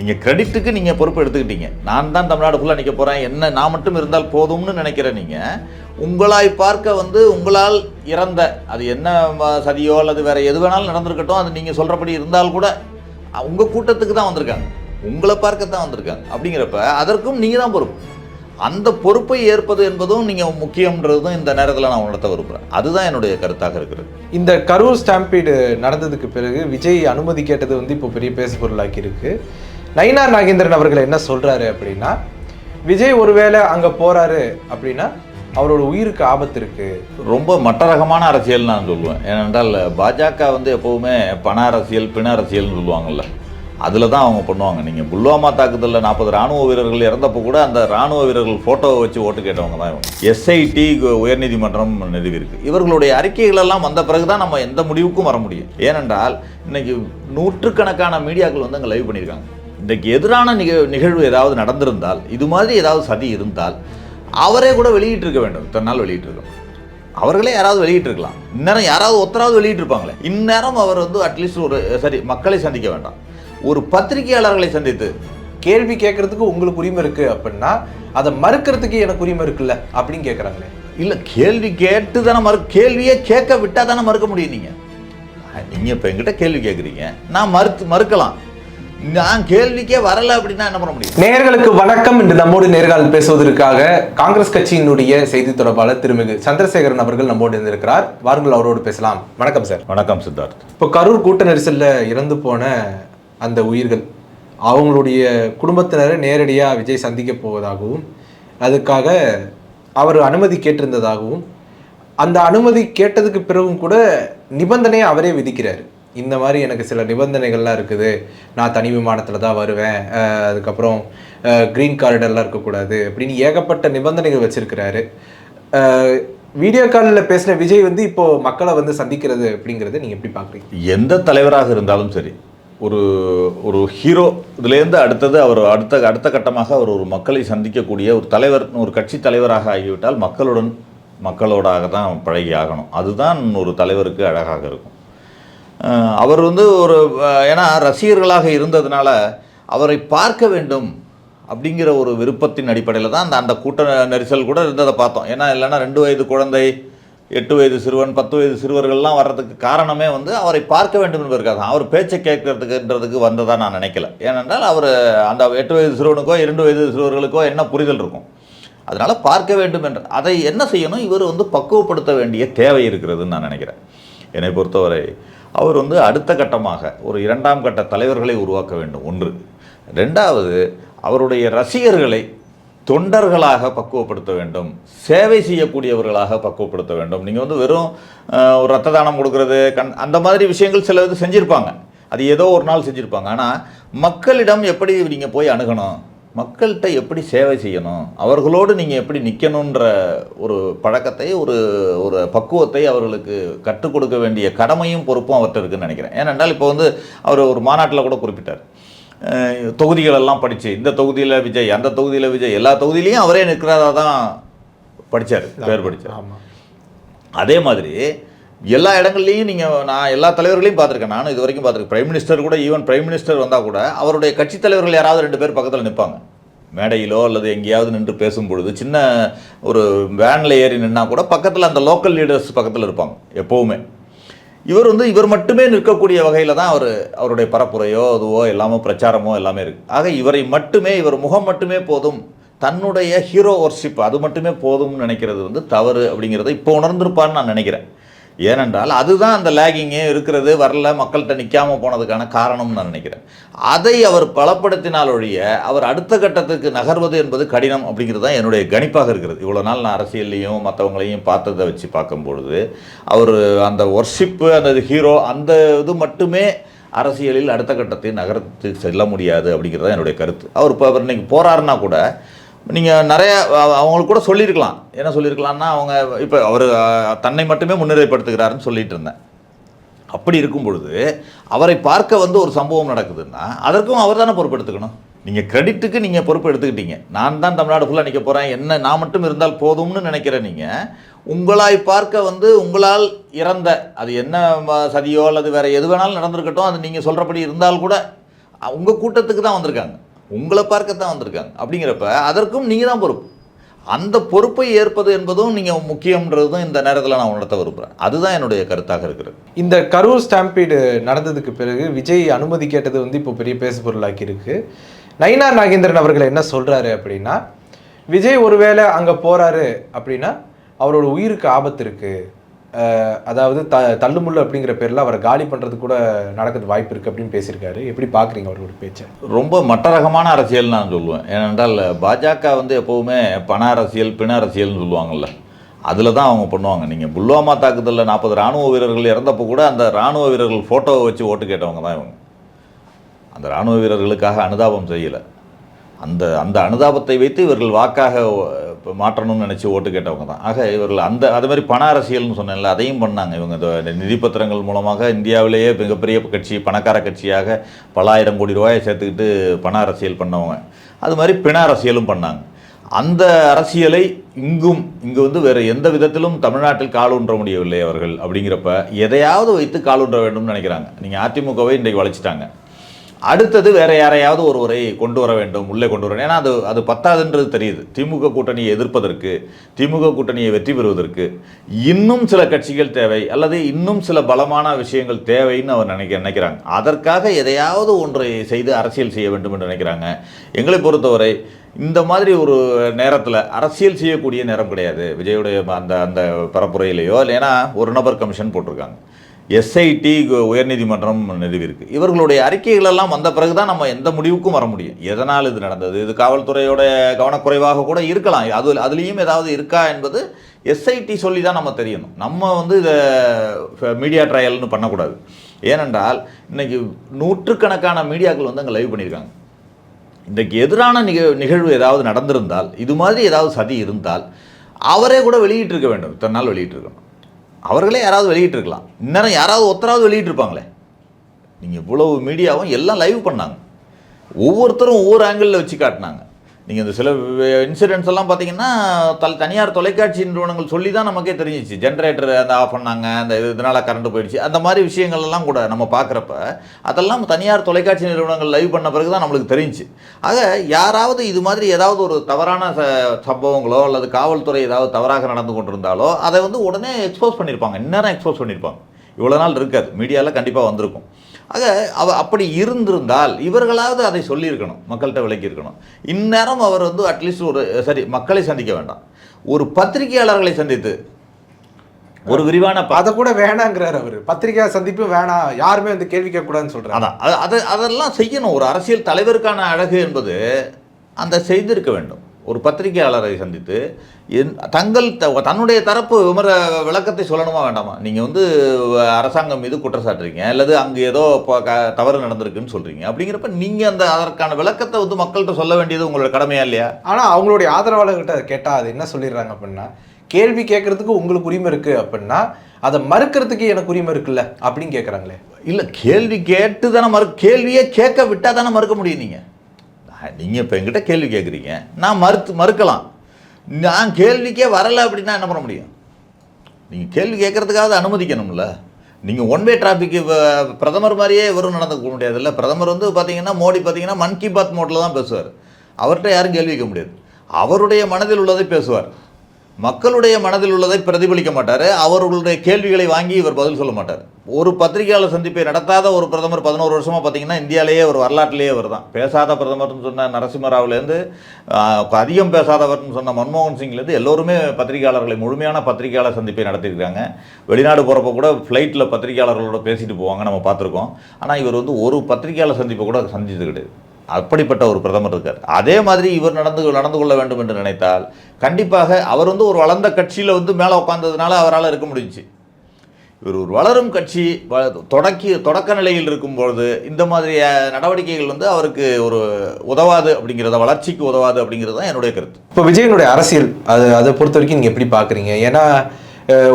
நீங்கள் கிரெடிட்டுக்கு நீங்கள் பொறுப்பு எடுத்துக்கிட்டீங்க. நான் தான் தமிழ்நாடு ஃபுல்லாக நிற்க போகிறேன் என்ன நான் மட்டும் இருந்தால் போதும்னு நினைக்கிற நீங்கள் உங்களாய் பார்க்க வந்து உங்களால் இறந்த அது என்ன சதியோ அல்லது வேறு எது வேணாலும் நடந்திருக்கட்டும். அது நீங்கள் சொல்கிறபடி இருந்தால் கூட உங்கள் கூட்டத்துக்கு தான் வந்திருக்காங்க. உங்களை பார்க்க தான் வந்திருக்காங்க. அப்படிங்கிறப்ப அதற்கும் நீங்கள் தான் பொறுப்பு. அந்த பொறுப்பை ஏற்பது என்பதும் நீங்கள் முக்கியன்றதும் இந்த நேரத்தில் நான் உணர்த்த விரும்புகிறேன் அதுதான் என்னுடைய கருத்தாக இருக்கிறது. இந்த கரூர் ஸ்டாம்பீடு நடந்ததுக்கு பிறகு விஜய் அனுமதி கேட்டது வந்து இப்போ பெரிய பேசு பொருளாக்கி இருக்குது நயினார் நாகேந்திரன் அவர்கள் என்ன சொல்கிறாரு அப்படின்னா விஜய் ஒருவேளை அங்கே போகிறாரு அப்படின்னா அவரோட உயிருக்கு ஆபத்து இருக்கு. ரொம்ப மட்டரகமான அரசியல் நான் சொல்லுவேன். ஏனென்றால் பாஜக வந்து எப்போவுமே பண அரசியல் பிண அரசியல்னு சொல்லுவாங்கல்ல. அதில் தான் அவங்க பண்ணுவாங்க. நீங்கள் புல்வாமா தாக்குதலில் நாற்பது ராணுவ வீரர்கள் இறந்தப்போ கூட அந்த ராணுவ வீரர்கள் ஃபோட்டோவை வச்சு ஓட்டு கேட்டவங்க தான் இவங்க. எஸ்ஐடி உயர்நீதிமன்றம் நிறுவியிருக்கு. இவர்களுடைய அறிக்கைகளெல்லாம் வந்த பிறகு தான் நம்ம எந்த முடிவுக்கும் வர முடியும். ஏனென்றால் இன்றைக்கி நூற்றுக்கணக்கான மீடியாக்கள் வந்து அங்கே லைவ் பண்ணியிருக்காங்க. இன்றைக்கு எதிரான நிக நிகழ்வு ஏதாவது நடந்திருந்தால் இது மாதிரி ஏதாவது சதி இருந்தால் அவரே கூட வெளியிட்டிருக்க வேண்டும். இத்தனை நாள் வெளியிட்டிருக்கோம். அவர்களே யாராவது வெளியிட்டிருக்கலாம். இந்நேரம் யாராவது ஒருத்தராவது வெளியிட்டிருப்பாங்களே. இந்நேரம் அவர் வந்து அட்லீஸ்ட் ஒரு சரி மக்களை சந்திக்க வேண்டாம். ஒரு பத்திரிகையாளர்களை சந்தித்து கேள்வி கேட்கறதுக்கு உங்களுக்கு உரிமை இருக்கு அப்படின்னா அதை மறுக்கிறதுக்கு எனக்கு உரிமை இருக்குல்ல அப்படின்னு கேட்குறாங்களே. இல்லை கேள்வி கேட்டு தானே மறு கேள்வியே கேட்க விட்டால் தானே மறுக்க முடியும் நீங்கள் நீங்கள் இப்போ என்கிட்ட கேள்வி கேட்குறீங்க. நான் மறுத்து மறுக்கலாம். நான் கேள்விக்கே வரலை அப்படின்னா என்ன பண்ண முடியும்? நேயர்களுக்கு வணக்கம். இன்று நம்மோடு நேர்காணல் பேசுவதற்காக காங்கிரஸ் கட்சியினுடைய செய்தி தொடர்பாளர் திருமிகு சந்திரசேகரன் அவர்கள் நம்மோடு இருந்திருக்கிறார் வாருங்கள் அவரோடு பேசலாம். வணக்கம் சார். வணக்கம் சித்தார்த். இப்போ கரூர் கூட்ட நெரிசல்ல இறந்து போன அந்த உயிர்கள் அவங்களுடைய குடும்பத்தினரை நேரடியாக விஜய் சந்திக்க போவதாகவும் அதுக்காக அவர் அனுமதி கேட்டிருந்ததாகவும் அந்த அனுமதி கேட்டதுக்கு பிறகும் கூட நிபந்தனையை அவரே விதிக்கிறார். இந்த மாதிரி எனக்கு சில நிபந்தனைகள்லாம் இருக்குது. நான் தனி விமானத்தில் தான் வருவேன். அதுக்கப்புறம் க்ரீன் கார்டெல்லாம் இருக்கக்கூடாது அப்படின்னு ஏகப்பட்ட நிபந்தனைகள் வச்சுருக்கிறாரு. வீடியோ காலில் பேசின விஜய் வந்து இப்போ மக்களை வந்து சந்திக்கிறது அப்படிங்கிறத நீங்கள் எப்படி பார்க்குறீங்க எந்த தலைவராக இருந்தாலும் சரி ஒரு ஒரு ஹீரோ இதுலேருந்து அடுத்தது அவர் அடுத்த அடுத்த கட்டமாக அவர் ஒரு மக்களை சந்திக்கக்கூடிய ஒரு தலைவர் ஒரு கட்சி தலைவராக ஆகிவிட்டால் மக்களுடன் மக்களோடாக தான் பழகி ஆகணும். அதுதான் ஒரு தலைவருக்கு அழகாக இருக்கும். அவர் வந்து ஒரு ஏன்னா ரசிகர்களாக இருந்ததுனால அவரை பார்க்க வேண்டும் அப்படிங்கிற ஒரு விருப்பத்தின் அடிப்படையில் தான் அந்த அந்த கூட்ட நெரிசல் கூட இருந்ததை பார்த்தோம். ஏன்னா இல்லைன்னா ரெண்டு வயது குழந்தை எட்டு வயது சிறுவன் பத்து வயது சிறுவர்கள்லாம் வர்றதுக்கு காரணமே வந்து அவரை பார்க்க வேண்டும் என்பதற்காக தான். அவர் பேச்சை கேட்கறதுக்குன்றதுக்கு வந்ததாக நான் நினைக்கல. ஏனென்றால் அவர் அந்த எட்டு வயது சிறுவனுக்கோ இரண்டு வயது சிறுவர்களுக்கோ என்ன புரிதல் இருக்கும்? அதனால் பார்க்க வேண்டும் என்ற. அதை என்ன செய்யணும்? இவர் வந்து பக்குவப்படுத்த வேண்டிய தேவை இருக்கிறதுன்னு நான் நினைக்கிறேன். என்னை பொறுத்தவரை அவர் வந்து அடுத்த கட்டமாக ஒரு இரண்டாம் கட்ட தலைவர்களை உருவாக்க வேண்டும். ஒன்று. ரெண்டாவது அவருடைய ரசிகர்களை தொண்டர்களாக பக்குவப்படுத்த வேண்டும். சேவை செய்யக்கூடியவர்களாக பக்குவப்படுத்த வேண்டும். நீங்கள் வந்து வெறும் ஒரு ரத்த தானம் கொடுக்கறது கண் அந்த மாதிரி விஷயங்கள் சில இது செஞ்சுருப்பாங்க. அது ஏதோ ஒரு நாள் செஞ்சுருப்பாங்க. ஆனால் மக்களிடம் எப்படி நீங்கள் போய் அணுகணும்? மக்கள்கிட்ட எப்படி சேவை செய்யணும்? அவர்களோடு நீங்கள் எப்படி நிற்கணுன்ற ஒரு பழக்கத்தை ஒரு ஒரு பக்குவத்தை அவர்களுக்கு கற்றுக் கொடுக்க வேண்டிய கடமையும் பொறுப்பும் அவர்கிட்ட இருக்குன்னு நினைக்கிறேன். ஏனென்றால் இப்போ வந்து அவர் ஒரு மாநாட்டில் கூட குறிப்பிட்டார். அஹ் தொகுதிகள் எல்லாம் படித்து இந்த தொகுதியில் விஜய் அந்த தொகுதியில் விஜய் எல்லா தொகுதியிலையும் அவரே நிற்கிறதா தான் படித்தார் பேர் படித்தார் அதே மாதிரி எல்லா இடங்கள்லையும் நீங்கள் நான் எல்லா தலைவர்களையும் பார்த்துருக்கேன். நானும் இது வரைக்கும் பார்த்துருக்கேன். பிரைம் மினிஸ்டர் கூட ஈவன் பிரைம் மினிஸ்டர் வந்தால் கூட அவருடைய கட்சித் தலைவர்கள் யாராவது ரெண்டு பேர் பக்கத்தில் நிற்பாங்க மேடையிலோ அல்லது எங்கேயாவது நின்று பேசும் பொழுது சின்ன ஒரு வேனில் ஏறி நின்னா கூட பக்கத்தில் அந்த லோக்கல் லீடர்ஸ் பக்கத்தில் இருப்பாங்க எப்போவுமே. இவர் வந்து இவர் மட்டுமே நிற்கக்கூடிய வகையில் தான் அவர் அவருடைய பரப்புரையோ அதுவோ எல்லாமோ பிரச்சாரமோ எல்லாமே இருக்குது ஆக இவரை மட்டுமே இவர் முகம் மட்டுமே போதும். தன்னுடைய ஹீரோ ஒர்ஷிப் அது மட்டுமே போதும்னு நினைக்கிறது வந்து தவறு அப்படிங்கிறத இப்போ உணர்ந்திருப்பான்னு நான் நினைக்கிறேன். ஏனென்றால் அதுதான் அந்த லேகிங்கே இருக்கிறது வரல மக்கள்கிட்ட நிற்காம போனதுக்கான காரணம்னு நான் நினைக்கிறேன். அதை அவர் பலப்படுத்தினால் ஒழிய அவர் அடுத்த கட்டத்துக்கு நகர்வது என்பது கடினம் அப்படிங்கிறது தான் என்னுடைய கணிப்பாக இருக்கிறது. இவ்வளோ நாள் நான் அரசியல்லையும் மற்றவங்களையும் பார்த்ததை வச்சு பார்க்கும்பொழுது அவர் அந்த ஒர்ஷிப்பு அந்த ஹீரோ அந்த இது மட்டுமே அரசியலில் அடுத்த கட்டத்தை நகர்த்து செல்ல முடியாது அப்படிங்கிறது தான் என்னுடைய கருத்து. அவர் இப்போ அவர் இன்றைக்கி போகிறாருன்னா கூட நீங்கள் நிறைய அவங்களுக்கு கூட சொல்லியிருக்கலாம். என்ன சொல்லியிருக்கலாம்னா அவங்க இப்போ அவர் தன்னை மட்டுமே முன்னிலைப்படுத்துகிறாருன்னு சொல்லிட்டு இருந்தேன். அப்படி இருக்கும் பொழுது அவரை பார்க்க வந்து ஒரு சம்பவம் நடக்குதுன்னா அதற்கும் அவர் தானே பொறுப்பெடுத்துக்கணும். நீங்கள் கிரெடிட்டுக்கு நீங்கள் பொறுப்பு எடுத்துக்கிட்டீங்க. நான் தான் தமிழ்நாடு ஃபுல்லாக நிற்க போகிறேன் என்ன நான் மட்டும் இருந்தால் போதும்னு நினைக்கிற நீங்கள் உங்களாய் பார்க்க வந்து உங்களால் இறந்த அது என்ன சதியோ அல்லது வேறு எது வேணாலும் நடந்திருக்கட்டும் அது நீங்கள் சொல்கிறபடி இருந்தால் கூட உங்கள் கூட்டத்துக்கு தான் வந்திருக்காங்க. உங்களை பார்க்க தான் வந்திருக்காங்க. அப்படிங்கிறப்ப அதற்கும் நீங்கள் தான் பொறுப்பு. அந்த பொறுப்பை ஏற்பது என்பதும் நீங்கள் முக்கியன்றதும் இந்த நேரத்தில் நான் உணர்த்த விரும்புகிறேன் அதுதான் என்னுடைய கருத்தாக இருக்கிறது. இந்த கரூர் ஸ்டாம்பீடு நடந்ததுக்கு பிறகு விஜய் அனுமதி கேட்டது வந்து இப்போ பெரிய பேசு பொருளாக்கி இருக்கு. நயினா நாகேந்திரன் அவர்கள் என்ன சொல்கிறாரு அப்படின்னா விஜய் ஒருவேளை அங்கே போகிறாரு அப்படின்னா அவரோட உயிருக்கு ஆபத்து இருக்குது அதாவது த தள்ளுமுள்ளு அப்படிங்கிற பேரில் அவரை காலி பண்ணுறது கூட நடக்கிறது வாய்ப்பு இருக்குது அப்படின்னு பேசியிருக்காரு. எப்படி பார்க்குறீங்க அவரோட பேச்சை? ரொம்ப மட்டரகமான அரசியல் நான் சொல்லுவேன். ஏனென்றால் பாஜக வந்து எப்போவுமே பண அரசியல் பிண அரசியல்னு சொல்லுவாங்கள்ல அதில் தான் அவங்க பண்ணுவாங்க. நீங்கள் புல்வாமா தாக்குதலில் நாற்பது ராணுவ வீரர்கள் இறந்தப்போ கூட அந்த ராணுவ வீரர்கள் ஃபோட்டோவை வச்சு ஓட்டு கேட்டவங்க தான் இவங்க. அந்த ராணுவ வீரர்களுக்காக அனுதாபம் செய்யலை. அந்த அந்த அனுதாபத்தை வைத்து இவர்கள் வாக்காக இப்போ மாற்றணும்னு நினச்சி ஓட்டு கேட்டவங்க தான். ஆக இவர்கள் அந்த அது மாதிரி பண அரசியல்னு சொன்னேன்ல அதையும் பண்ணாங்க. இவங்க இந்த நிதி பத்திரங்கள் மூலமாக இந்தியாவிலேயே மிகப்பெரிய கட்சி பணக்கார கட்சியாக பல ஆயிரம் கோடி ரூபாயை சேர்த்துக்கிட்டு பண அரசியல் பண்ணவங்க. அது மாதிரி பிண அரசியலும் பண்ணாங்க. அந்த அரசியலை இங்கும் இங்கு வந்து வேறு எந்த விதத்திலும் தமிழ்நாட்டில் காலூன்ற முடியவில்லை அவர்கள் அப்படிங்கிறப்ப எதையாவது வைத்து காலூன்ற வேண்டும்னு நினைக்கிறாங்க. நீங்கள் அதிமுகவை இன்றைக்கு வளைச்சிட்டாங்க அடுத்தது வேற யாரையாவது ஒருவரை கொண்டு வர வேண்டும் உள்ளே கொண்டு வரணும் ஏன்னா அது அது பத்தாதுன்றது தெரியுது. திமுக கூட்டணியை எதிர்ப்பதற்கு திமுக கூட்டணியை வெற்றி பெறுவதற்கு இன்னும் சில கட்சிகள் தேவை அல்லது இன்னும் சில பலமான விஷயங்கள் தேவைன்னு அவர் நினைக்க நினைக்கிறாங்க. அதற்காக எதையாவது ஒன்றை செய்து அரசியல் செய்ய வேண்டும் என்று நினைக்கிறாங்க. எங்களை பொறுத்தவரை இந்த மாதிரி ஒரு நேரத்தில் அரசியல் செய்யக்கூடிய நேரம் கிடையாது. விஜயுடைய அந்த அந்த பரப்புரையிலையோ இல்லைன்னா ஒரு நபர் கமிஷன் போட்டிருக்காங்க. எஸ்ஐடி உயர்நீதிமன்றம் நிறுவியிருக்கு இவர்களுடைய அறிக்கைகள் எல்லாம் வந்த பிறகு தான் நம்ம எந்த முடிவுக்கும் வர முடியும். எதனால் இது நடந்தது? இது காவல்துறையோட கவனக்குறைவாக கூட இருக்கலாம். அது அதுலேயும் ஏதாவது இருக்கா என்பது எஸ்ஐடி சொல்லி தான் நம்ம தெரியணும். நம்ம வந்து இதை மீடியா ட்ரையல்னு பண்ணக்கூடாது. ஏனென்றால் இன்னைக்கு நூற்றுக்கணக்கான மீடியாக்கள் வந்து அங்கே லைவ் பண்ணியிருக்காங்க. இன்றைக்கு எதிரான நிக நிகழ்வு ஏதாவது நடந்திருந்தால் இது மாதிரி ஏதாவது சதி இருந்தால் அவரே கூட வெளியிட்டிருக்க வேண்டும். இத்தனை நாள் வெளியிட்டிருக்கணும். அவர்களே யாராவது வெளியிட்டிருக்கலாம். இந்நேரம் யாராவது ஒருத்தராவது வெளியிட்டிருப்பாங்களே. நீங்கள் இவ்வளவு மீடியாவும் எல்லாம் லைவ் பண்ணாங்க. ஒவ்வொருத்தரும் ஒவ்வொரு ஆங்கிளில் வச்சு காட்டினாங்க. நீங்கள் இந்த சில இன்சிடென்ட்ஸ் எல்லாம் பார்த்தீங்கன்னா தல் தனியார் தொலைக்காட்சி நிறுவனங்கள் சொல்லி தான் நமக்கே தெரிஞ்சிச்சு. ஜென்ரேட்டர் அந்த ஆஃப் பண்ணாங்க அந்த இது இதனால் கரண்ட் போயிடுச்சு. அந்த மாதிரி விஷயங்கள் எல்லாம் கூட நம்ம பார்க்குறப்ப அதெல்லாம் தனியார் தொலைக்காட்சி நிறுவனங்கள் லைவ் பண்ண பிறகு தான் நம்மளுக்கு தெரிஞ்சுச்சு. ஆக யாராவது இது மாதிரி ஏதாவது ஒரு தவறான ச சம்பவங்களோ அல்லது காவல்துறை ஏதாவது தவறாக நடந்து கொண்டிருந்தாலோ அதை வந்து உடனே எக்ஸ்போஸ் பண்ணியிருப்பாங்க இந்நேரம் எக்ஸ்போஸ் பண்ணியிருப்பாங்க இவ்வளோ நாள் இருக்காது மீடியாவில் கண்டிப்பாக வந்திருக்கும். ஆக அவ அப்படி இருந்திருந்தால் இவர்களாவது அதை சொல்லியிருக்கணும் மக்கள்கிட்ட விளக்கியிருக்கணும். இந்நேரம் அவர் வந்து அட்லீஸ்ட் ஒரு சரி மக்களை சந்திக்க வேண்டாம். ஒரு பத்திரிகையாளர்களை சந்தித்து ஒரு விரிவான அதை கூட வேணாங்கிறாரு அவர். பத்திரிகை சந்திப்பு வேணாம் யாருமே வந்து கேள்வி கேட்கக்கூடாதுன்னு சொல்றாரு. அதான். அது அது அதெல்லாம் செய்யணும். ஒரு அரசியல் தலைவருக்கான அழகு என்பது அந்த செய்திருக்க வேண்டும். ஒரு பத்திரிகையாளரை சந்தித்து என் தங்கள் தன்னுடைய தரப்பு விமர விளக்கத்தை சொல்லணுமா வேண்டாமா? நீங்கள் வந்து அரசாங்கம் மீது குற்றச்சாட்டுறீங்க அல்லது அங்கே ஏதோ ப- க- தவறு நடந்திருக்குன்னு சொல்கிறீங்க அப்படிங்கிறப்ப நீங்கள் அந்த அதற்கான விளக்கத்தை வந்து மக்கள்கிட்ட சொல்ல வேண்டியது உங்களோட கடமையா இல்லையா? ஆனா அவங்களுடைய ஆதரவாளர்கிட்ட கேட்டா அது என்ன சொல்லிடுறாங்க அப்படின்னா கேள்வி கேட்கறதுக்கு உங்களுக்கு உரிமை இருக்கு அப்படின்னா அதை மறுக்கிறதுக்கு எனக்கு உரிமை இருக்குல்ல? அப்படின்னு கேட்குறாங்களே. இல்லை கேள்வி கேட்டு தானே மறு கேள்வியே கேட்க விட்டால் தானே மறுக்க முடியும் நீங்கள் நீங்கள் இப்போ என்கிட்ட கேள்வி கேட்குறீங்க நான் மறுத்து மறுக்கலாம். நான் கேள்விக்கே வரலை அப்படின்னா என்ன பண்ண முடியும்? நீங்கள் கேள்வி கேட்குறதுக்காவது அனுமதிக்கணும்ல. நீங்கள் ஒன் வே டிராஃபிக்கு பிரதமர் மாதிரியே இவரும் நடந்துக்க முடியாதுல்ல. பிரதமர் வந்து பார்த்தீங்கன்னா மோடி பார்த்தீங்கன்னா மன் கி பாத் மோட்டில் தான் பேசுவார். அவர்கிட்ட யாரும் கேள்வி கேட்க முடியாது. அவருடைய மனதில் உள்ளதை பேசுவார். மக்களுடைய மனதில் உள்ளதை பிரதிபலிக்க மாட்டார். அவர்களுடைய கேள்விகளை வாங்கி இவர் பதில் சொல்ல மாட்டார். ஒரு பத்திரிகையாளர் சந்திப்பை நடத்தாத ஒரு பிரதமர் பதினோரு வருஷமாக பார்த்தீங்கன்னா இந்தியாவிலேயே ஒரு வரலாற்றிலேயே அவர் தான். பேசாத பிரதமர்னு சொன்ன நரசிம்மராவுலேருந்து அதிகம் பேசாதவர்னு சொன்ன மன்மோகன் சிங்லேருந்து எல்லோருமே பத்திரிகையாளர்களை முழுமையான பத்திரிகையாளர் சந்திப்பை நடத்தியிருக்காங்க. வெளிநாடு போகிறப்ப கூட ஃப்ளைட்டில் பத்திரிகையாளர்களோட பேசிட்டு போவாங்க நம்ம பார்த்துருக்கோம். ஆனால் இவர் வந்து ஒரு பத்திரிகையாளர் சந்திப்பை கூட சந்திச்சது கிடையாது. அப்படிப்பட்ட ஒரு பிரதமர் இருக்கார். அதே மாதிரி இவர் நடந்து நடந்து கொள்ள வேண்டும் என்று நினைத்தால் கண்டிப்பாக அவர் வந்து ஒரு வளர்ந்த கட்சியில் வந்து மேலே உட்காந்ததுனால அவரால் இருக்க முடிஞ்சுச்சு. இவர் ஒரு வளரும் கட்சி தொடக்கி தொடக்க நிலையில் இருக்கும்பொழுது இந்த மாதிரி நடவடிக்கைகள் வந்து அவருக்கு ஒரு உதவாது அப்படிங்கிறத வளர்ச்சிக்கு உதவாது அப்படிங்கிறது தான் என்னுடைய கருத்து. இப்போ விஜயனுடைய அரசியல் அது அதை பொறுத்த வரைக்கும் நீங்கள் எப்படி பார்க்குறீங்க? ஏன்னா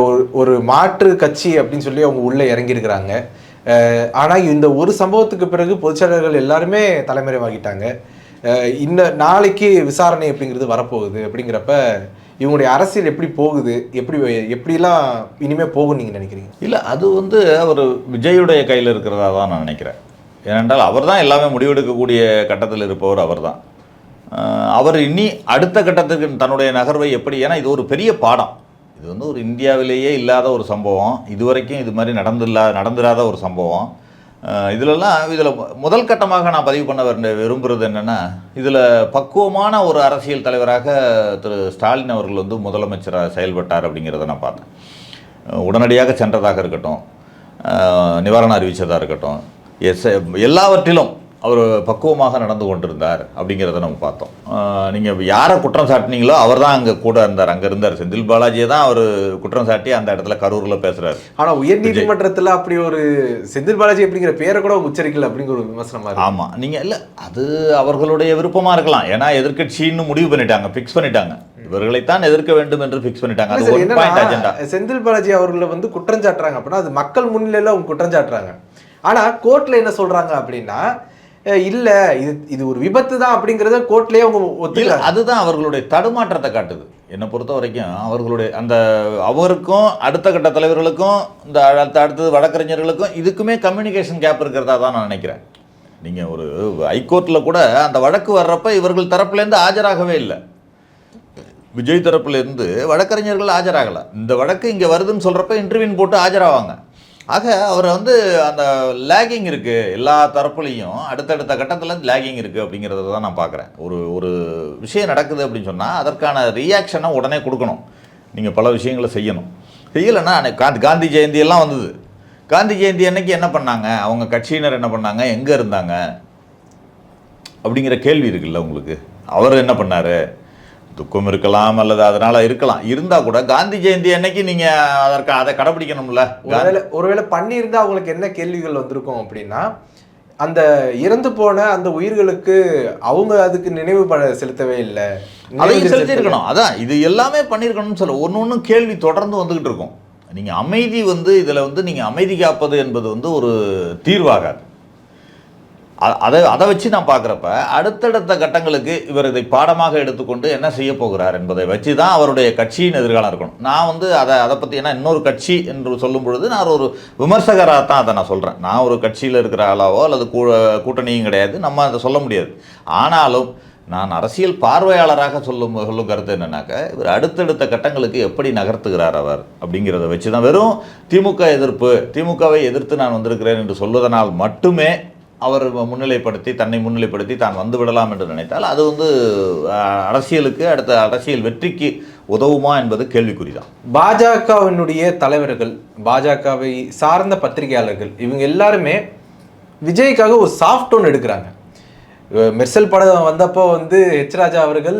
ஒரு ஒரு மாற்று கட்சி அப்படின்னு சொல்லி அவங்க உள்ளே இறங்கியிருக்கிறாங்க. ஆனால் இந்த ஒரு சம்பவத்துக்கு பிறகு பொதுச்செயலாளர்கள் எல்லாருமே தலைமறைவாகிட்டாங்க. இன்ன இந்த நாளைக்கு விசாரணை அப்படிங்கிறது வரப்போகுது அப்படிங்கிறப்ப இவங்களுடைய அரசியல் எப்படி போகுது? எப்படி எப்படிலாம் இனிமேல் போகும் நீங்கள் நினைக்கிறீங்க? இல்லை அது வந்து அவர் விஜயுடைய கையில் இருக்கிறதா தான் நான் நினைக்கிறேன். ஏனென்றால் அவர் தான் எல்லாமே முடிவெடுக்கக்கூடிய கட்டத்தில் இருப்பவர் அவர் தான். அவர் இனி அடுத்த கட்டத்துக்கு தன்னுடைய நகர்வை எப்படி ஏன்னா இது ஒரு பெரிய பாடம். இது வந்து ஒரு இந்தியாவிலேயே இல்லாத ஒரு சம்பவம். இதுவரைக்கும் இது மாதிரி நடந்தில்லா நடந்திராத ஒரு சம்பவம். இதிலெல்லாம் இதில் முதல் கட்டமாக நான் பதிவு பண்ண வேண்ட விரும்புகிறது என்னென்னா இதில் பக்குவமான ஒரு அரசியல் தலைவராக திரு ஸ்டாலின் அவர்கள் வந்து முதலமைச்சராக செயல்பட்டார் அப்படிங்கிறத நான் பார்த்தேன். உடனடியாக சென்றதாக இருக்கட்டும். நிவாரணம் அறிவித்ததாக இருக்கட்டும். எஸ் எல்லாவற்றிலும் அவர் பக்குவமாக நடந்து கொண்டிருந்தார் அப்படிங்கிறத நம்ம பார்த்தோம். நீங்கள் யாரை குற்றம் சாட்டினீங்களோ அவர் தான் அங்கே கூட இருந்தார். அங்கே இருந்தார். செந்தில் பாலாஜியை தான் அவர் குற்றம் சாட்டி அந்த இடத்துல கரூரில் பேசுகிறார் ஆனா உயர் நீதிமன்றத்துல அப்படி ஒரு செந்தில் பாலாஜி அப்படிங்கிற பேரை கூட உச்சரிக்கல அப்படிங்கிற ஒரு விமர்சனமா இருக்கு. ஆமாம் நீங்கள் இல்லை அது அவர்களுடைய விருப்பமாக இருக்கலாம். ஏன்னா எதிர்க்கட்சின்னு முடிவு பண்ணிட்டாங்க ஃபிக்ஸ் பண்ணிட்டாங்க. இவர்களைத்தான் எதிர்க்க வேண்டும் என்று ஃபிக்ஸ் பண்ணிட்டாங்க. அது ஒன் பாயிண்ட் அஜெண்டா என்னன்னா செந்தில் பாலாஜி அவர்களை வந்து குற்றம் சாட்டுறாங்க அப்படின்னா அது மக்கள் முன்னிலையில அவங்க குற்றம் சாட்டுறாங்க. ஆனா கோர்ட்ல என்ன சொல்றாங்க அப்படின்னா இல்ல இது இது ஒரு விபத்து தான் அப்படிங்கறத கோர்ட்லயே அவங்க இல்ல ஒத்துக்கல அதுதான் அவர்களுடைய தடுமாற்றத்தை காட்டுது. என்னை பொறுத்த வரைக்கும் அவர்களுடைய அந்த அவருக்கும் அடுத்த கட்ட தலைவர்களுக்கும் இந்த அடுத்த அடுத்தது வழக்கறிஞர்களுக்கும் இதுக்குமே கம்யூனிகேஷன் கேப் இருக்கிறதா தான் நான் நினைக்கிறேன். நீங்கள் ஒரு ஹைகோர்ட்டில் கூட அந்த வழக்கு வர்றப்ப இவர்கள் தரப்புலேருந்து ஆஜராகவே இல்லை. விஜய் தரப்புலேருந்து வழக்கறிஞர்கள் ஆஜராகலை. இந்த வழக்கு இங்கே வருதுன்னு சொல்கிறப்ப இன்டர்வியூன் போட்டு ஆஜராவாங்க. ஆக அவர் வந்து அந்த லேகிங் இருக்குது எல்லா தரப்புலையும் அடுத்தடுத்த கட்டத்தில் லேகிங் இருக்குது அப்படிங்கிறத தான் நான் பார்க்குறேன். ஒரு ஒரு விஷயம் நடக்குது அப்படின்னு சொன்னால் அதற்கான ரியாக்ஷனை உடனே கொடுக்கணும். நீங்கள் பல விஷயங்களை செய்யணும். செய்யலைன்னா அன்னைக்கு காந்தி காந்தி ஜெயந்தியெல்லாம் வந்தது. காந்தி ஜெயந்தி அன்னைக்கு என்ன பண்ணாங்க? அவங்க கட்சியினர் என்ன பண்ணாங்க? எங்கே இருந்தாங்க? அப்படிங்கிற கேள்வி இருக்குல்ல உங்களுக்கு. அவர் என்ன பண்ணார்? துக்கம் இருக்கலாம் அல்லது அதனால இருக்கலாம். இருந்தா கூட காந்தி ஜெயந்தி அன்னைக்கு நீங்க அதற்கு அதை கடைபிடிக்கணும்ல? ஒருவேளை ஒருவேளை பண்ணியிருந்தா அவங்களுக்கு என்ன கேள்விகள் வந்திருக்கும் அப்படின்னா அந்த இறந்து போன அந்த உயிர்களுக்கு அவங்க அதுக்கு நினைவு ப- செலுத்தவே இல்லை. அதையும் செலுத்தியிருக்கணும். அதான் இது எல்லாமே பண்ணியிருக்கணும்னு சொல்ல ஒன்று ஒன்றும் கேள்வி தொடர்ந்து வந்துகிட்டு இருக்கும். நீங்க அமைதி வந்து இதுல வந்து நீங்க அமைதி காப்பது என்பது வந்து ஒரு தீர்வாகாது. அதை அதை வச்சு நான் பார்க்குறப்ப அடுத்தடுத்த கட்டங்களுக்கு இவர் இதை பாடமாக எடுத்துக்கொண்டு என்ன செய்ய போகிறார் என்பதை வச்சு தான் அவருடைய கட்சியின் எதிர்காலம் இருக்கணும். நான் வந்து அதை அதை பற்றி ஏன்னா இன்னொரு கட்சி என்று சொல்லும் பொழுது நான் ஒரு விமர்சகராக தான் அதை நான் சொல்கிறேன் நான் ஒரு கட்சியில் இருக்கிற ஆளாவோ அல்லது கூ கூட்டணியும் கிடையாது. நம்ம அதை சொல்ல முடியாது. ஆனாலும் நான் அரசியல் பார்வையாளராக சொல்லும் சொல்லும் கருத்து என்னன்னாக்க இவர் அடுத்தடுத்த கட்டங்களுக்கு எப்படி நகர்த்துகிறார் அவர் அப்படிங்கிறத வச்சு தான். வெறும் திமுக எதிர்ப்பு திமுகவை எதிர்த்து நான் வந்திருக்கிறேன் என்று சொல்வதனால் மட்டுமே அவர் முன்னிலைப்படுத்தி தன்னை முன்னிலைப்படுத்தி தான் வந்து விடலாம் என்று நினைத்தால் அது வந்து அரசியலுக்கு அடுத்த அரசியல் வெற்றிக்கு உதவுமா என்பது கேள்விக்குறிதான். பாஜகவினுடைய தலைவர்கள் பாஜகவை சார்ந்த பத்திரிகையாளர்கள் இவங்க எல்லாருமே விஜய்க்காக ஒரு சாஃப்ட் ஒன் எடுக்கிறாங்க. மெர்சல் படம் வந்தப்போ வந்து ஹெச் ராஜா அவர்கள்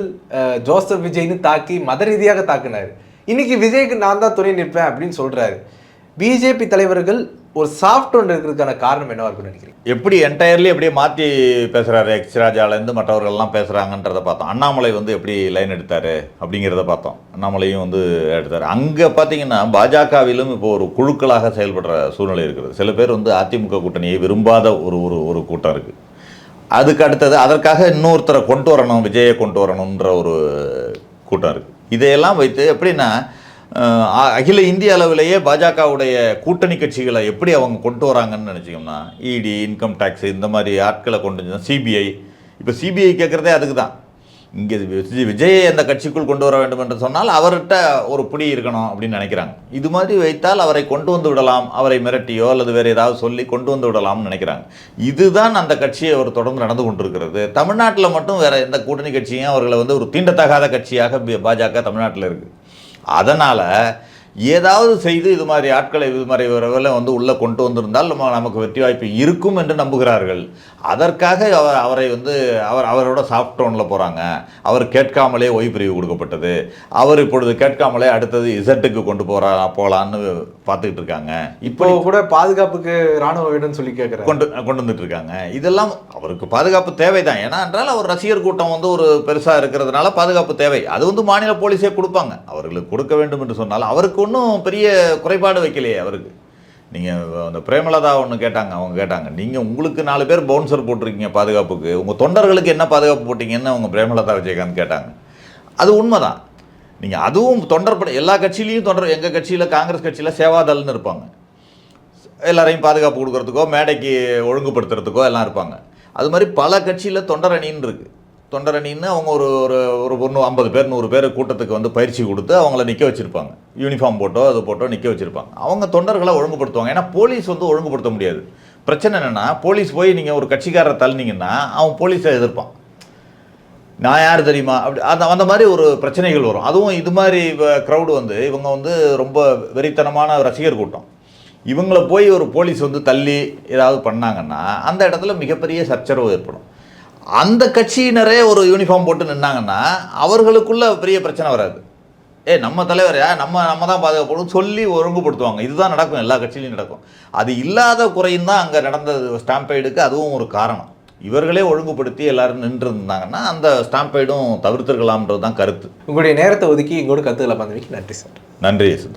ஜோசப் விஜய்னு தாக்கி மத ரீதியாக தாக்குனார். இன்னைக்கு விஜய்க்கு நான் தான் துணை நிற்பேன் அப்படின்னு சொல்றாரு. பிஜேபி தலைவர்கள் ஒரு சாஃப்ட் ஒன்று இருக்கிறதுக்கான காரணம் என்னவா இருக்கும்னு நினைக்கிறீங்க? எப்படி என்டையர்லி எப்படியே மாற்றி பேசுகிறாரு எக்ஸ்ராஜாலேருந்து மற்றவர்கள்லாம் பேசுகிறாங்கன்றத பார்த்தோம். அண்ணாமலை வந்து எப்படி லைன் எடுத்தார் அப்படிங்கிறத பார்த்தோம். அண்ணாமலையும் வந்து எடுத்தார். அங்கே பார்த்தீங்கன்னா பாஜகவிலும் இப்போ ஒரு குழுக்களாக செயல்படுற சூழ்நிலை இருக்கிறது சில பேர் வந்து அதிமுக கூட்டணியை விரும்பாத ஒரு ஒரு ஒரு கூட்டம் இருக்குது அதுக்கு அடுத்தது அதற்காக இன்னொருத்தரை கொண்டு வரணும் விஜயை கொண்டு வரணுன்ற ஒரு கூட்டம் இருக்குது இதையெல்லாம் வைத்து எப்படின்னா அகில இந்திய அளவிலேயே பாஜகவுடைய கூட்டணி கட்சிகளை எப்படி அவங்க கொண்டு வராங்கன்னு நினச்சிக்கோம்னா இடி இன்கம் டேக்ஸ் இந்த மாதிரி ஆட்களை கொண்டு சிபிஐ இப்போ சிபிஐ கேட்குறதே அதுக்கு தான். இங்கே விஜயை அந்த கட்சிக்குள் கொண்டு வர வேண்டும் என்று சொன்னால் அவர்கிட்ட ஒரு பிடி இருக்கணும் அப்படின்னு நினைக்கிறாங்க. இது மாதிரி வைத்தால் அவரை கொண்டு வந்து விடலாம் அவரை மிரட்டியோ அல்லது வேறு ஏதாவது சொல்லி கொண்டு வந்து விடலாம்னு நினைக்கிறாங்க. இதுதான் அந்த கட்சியை அவர் தொடர்ந்து நடந்து கொண்டிருக்கிறது. தமிழ்நாட்டில் மட்டும் வேறு எந்த கூட்டணி கட்சியும் அவர்களை வந்து ஒரு தீண்டத்தகாத கட்சியாக பாஜக தமிழ்நாட்டில் இருக்குது அதனால் ஏதாவது செய்து இது மாதிரி ஆட்களை இது மாதிரி வந்து உள்ளே கொண்டு வந்திருந்தால் நம்ம நமக்கு வெற்றி வாய்ப்பு இருக்கும் என்று நம்புகிறார்கள். அதற்காக அவர் அவரை வந்து அவர் அவரோட சாஃப்ட் டோனில் போகிறாங்க அவர் கேட்காமலே ஓய்வு பிரிவு கொடுக்கப்பட்டது. அவர் இப்பொழுது கேட்காமலே அடுத்தது இசட்டுக்கு கொண்டு போகிறா போகலான்னு பார்த்துக்கிட்டு இருக்காங்க. இப்போ கூட பாதுகாப்புக்கு ராணுவ வேணும்னு சொல்லி கேட்குறாங்க கொண்டு கொண்டு வந்துட்டு இருக்காங்க. இதெல்லாம் அவருக்கு பாதுகாப்பு தேவைதான். ஏன்னா என்றால் அவர் ரசிகர் கூட்டம் வந்து ஒரு பெருசாக இருக்கிறதுனால பாதுகாப்பு தேவை. அது வந்து மாநில போலீஸே கொடுப்பாங்க. அவர்களுக்கு கொடுக்க வேண்டும் என்று சொன்னால் அவருக்கு ஒன்றும் பெரிய குறைபாடு வைக்கலையே அவருக்கு. நீங்கள் அந்த பிரேமலதா ஒன்று கேட்டாங்க அவங்க கேட்டாங்க நீங்கள் உங்களுக்கு நாலு பேர் பவுன்சர் போட்டிருக்கீங்க பாதுகாப்புக்கு உங்கள் தொண்டர்களுக்கு என்ன பாதுகாப்பு போட்டிங்கன்னு அவங்க பிரேமலதா விஜயகாந்த் கேட்டாங்க. அது உண்மைதான். நீங்கள் அதுவும் தொண்டர் பட எல்லா கட்சியிலையும் தொண்டர் எங்கள் கட்சியில் காங்கிரஸ் கட்சியில் சேவாதல்னு இருப்பாங்க. எல்லாரையும் பாதுகாப்பு கொடுக்குறதுக்கோ மேடைக்கு ஒழுங்குபடுத்துறதுக்கோ எல்லாம் இருப்பாங்க. அது மாதிரி பல கட்சியில் தொண்டரணின்னு இருக்குது தொண்டரணின்னு அவங்க ஒரு ஒரு ஒரு ஒன்று ஐம்பது பேர் நூறு பேர் கூட்டத்துக்கு வந்து பயிற்சி கொடுத்து அவங்கள நிற்க வச்சுருப்பாங்க. யூனிஃபார்ம் போட்டோ அது போட்டோ நிற்க வச்சுருப்பாங்க. அவங்க தொண்டர்களை ஒழுங்குபடுத்துவாங்க. ஏன்னா போலீஸ் வந்து ஒழுங்குபடுத்த முடியாது. பிரச்சனை என்னென்னா போலீஸ் போய் நீங்கள் ஒரு கட்சிக்காரரை தள்ளினீங்கன்னா அவன் போலீஸை எதிர்ப்பான். நான் யார் தெரியுமா? அப்படி அந்த அந்த மாதிரி ஒரு பிரச்சனைகள் வரும். அதுவும் இது மாதிரி க்ரௌடு வந்து இவங்க வந்து ரொம்ப வெறித்தனமான ரசிகர் கூட்டம். இவங்கள போய் ஒரு போலீஸ் வந்து தள்ளி ஏதாவது பண்ணாங்கன்னா அந்த இடத்துல மிகப்பெரிய சச்சரவு ஏற்படும். அந்த கட்சியினரே ஒரு யூனிஃபார்ம் போட்டு நின்னாங்கன்னா அவர்களுக்குள்ள பெரிய பிரச்சனை வராது. ஏ நம்ம தலைவரையா நம்ம நம்ம தான் பாதுகாப்படும் சொல்லி ஒழுங்குபடுத்துவாங்க இதுதான் நடக்கும் எல்லா கட்சியிலையும் நடக்கும். அது இல்லாத குறையும் தான் அங்கே நடந்த ஸ்டாம்பைடுக்கு அதுவும் ஒரு காரணம். இவர்களே ஒழுங்குபடுத்தி எல்லாரும் நின்று இருந்தாங்கன்னா அந்த ஸ்டாம்பைடும் தவிர்த்திருக்கலாம்ன்றது தான் கருத்து. உங்களுடைய நேரத்தை ஒதுக்கி எங்களோட கருத்துக்களை பந்தமைக்கு நன்றி சார். நன்றி யேசு